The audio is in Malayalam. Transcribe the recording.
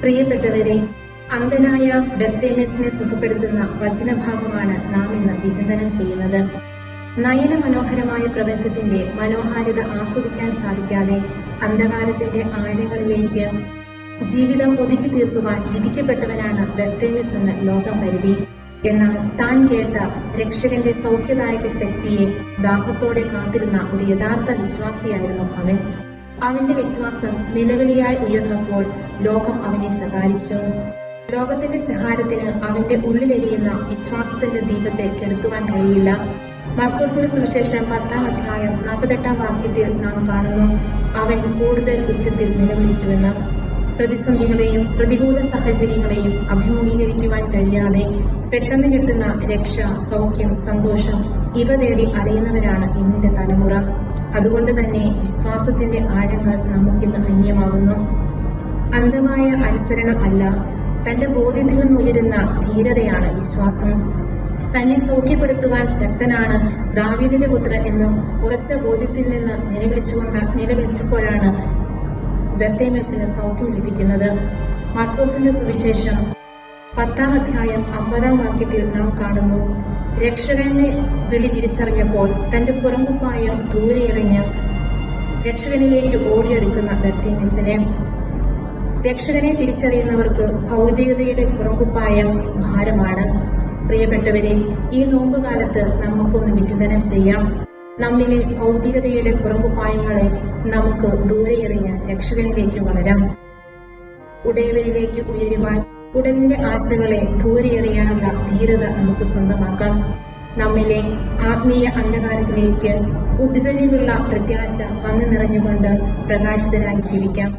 പ്രിയപ്പെട്ടവരെ അന്ധനായ ബർത്തേമസിനെ സുഖപ്പെടുത്തുന്ന വചനഭാഗമാണ് നാം ഇന്ന് വിചിന്തനം ചെയ്യുന്നത്. നയന മനോഹരമായ പ്രപഞ്ചത്തിന്റെ മനോഹാരിത ആസ്വദിക്കാൻ സാധിക്കാതെ അന്ധകാരത്തിന്റെ ആഴങ്ങളിലേക്ക് ജീവിതം ഒതുക്കി തീർക്കുവാൻ ഇരിക്കപ്പെട്ടവനാണ് ബർത്തേമസ് എന്ന് ലോകം കരുതി. എന്നാൽ താൻ കേട്ട രക്ഷകന്റെ സൗഖ്യദായക ശക്തിയെ ദാഹത്തോടെ കാത്തിരുന്ന ഒരു യഥാർത്ഥ വിശ്വാസിയായിരുന്നു അവൻ. അവന്റെ വിശ്വാസം നിലവിളിയായി ഉയർന്നപ്പോൾ ലോകം അവനെ സഹായിച്ചു. ലോകത്തിന്റെ സഹാരത്തിന് അവന്റെ ഉള്ളിലെരിയുന്ന വിശ്വാസത്തിന്റെ ദീപത്തെ കെടുത്തുവാൻ കഴിയില്ല. മർക്കോസിന്റെ സുവിശേഷം പത്താം അധ്യായം നാൽപ്പത്തെട്ടാം വാക്യത്തിൽ നാം കാണുന്നു അവൻ കൂടുതൽ ഉച്ചത്തിൽ നിലവിളിച്ചുവെന്ന്. പ്രതിസന്ധികളെയും പ്രതികൂല സാഹചര്യങ്ങളെയും അഭിമുഖീകരിക്കുവാൻ കഴിയാതെ പെട്ടെന്ന് കിട്ടുന്ന രക്ഷ സൗഖ്യം സന്തോഷം ഇവ തേടി അറിയുന്നവരാണ് ഇന്നത്തെ തലമുറ. അതുകൊണ്ട് തന്നെ വിശ്വാസത്തിന്റെ ആഴങ്ങൾ നമുക്കിന്ന് അന്യമാകുന്നു. അന്ധമായ അനുസരണം അല്ല തന്റെ ബോധ്യത്തിൽ നിന്നുയരുന്ന ധീരതയാണ് വിശ്വാസം. തന്നെ സൗഖ്യപ്പെടുത്തുവാൻ ശക്തനാണ് ദാവീദിന്റെ പുത്രൻ എന്ന് ഉറച്ച ബോധ്യത്തിൽ നിന്ന് നിലവിളിച്ചുകൊണ്ട് നിലവിളിച്ചപ്പോഴാണ് ബത്തേമസിന് സൗഖ്യം ലഭിക്കുന്നത്. മാർക്കോസിന്റെ സുവിശേഷം പത്താം അധ്യായം അമ്പതാം വാക്യത്തിൽ നാം കാണുന്നു. രക്ഷകനെ വിളി തിരിച്ചറിഞ്ഞപ്പോൾ തന്റെ പുറങ്കുപ്പായം ദൂരെ എറിഞ്ഞ് രക്ഷകനിലേക്ക് ഓടിയെടുക്കുന്ന ബർത്തിമിസിനെ. രക്ഷകനെ തിരിച്ചറിയുന്നവർക്ക് ഭൗതികതയുടെ പുറങ്കുപ്പായം ഭാരമാണ്. പ്രിയപ്പെട്ടവരെ ഈ നോമ്പുകാലത്ത് നമുക്കൊന്ന് വിചിന്തനം ചെയ്യാം. നമ്മിലെ ഭൗതികതയുടെ പുറകുപ്പായങ്ങളെ നമുക്ക് ദൂരെ എറിഞ്ഞ് രക്ഷകനിലേക്ക് വളരാം. ഉടയവരിലേക്ക് ഉയരുവാൻ ഉടലിന്റെ ആശകളെ ദൂരെയെറിയാനുള്ള ധീരത നമുക്ക് സ്വന്തമാക്കാം. നമ്മിലെ ആത്മീയ അന്ധകാരത്തിലേക്ക് ഉദ്ഗതിയിലുള്ള പ്രത്യാശ വന്നു നിറഞ്ഞുകൊണ്ട് പ്രകാശിതരായി ജീവിക്കാം.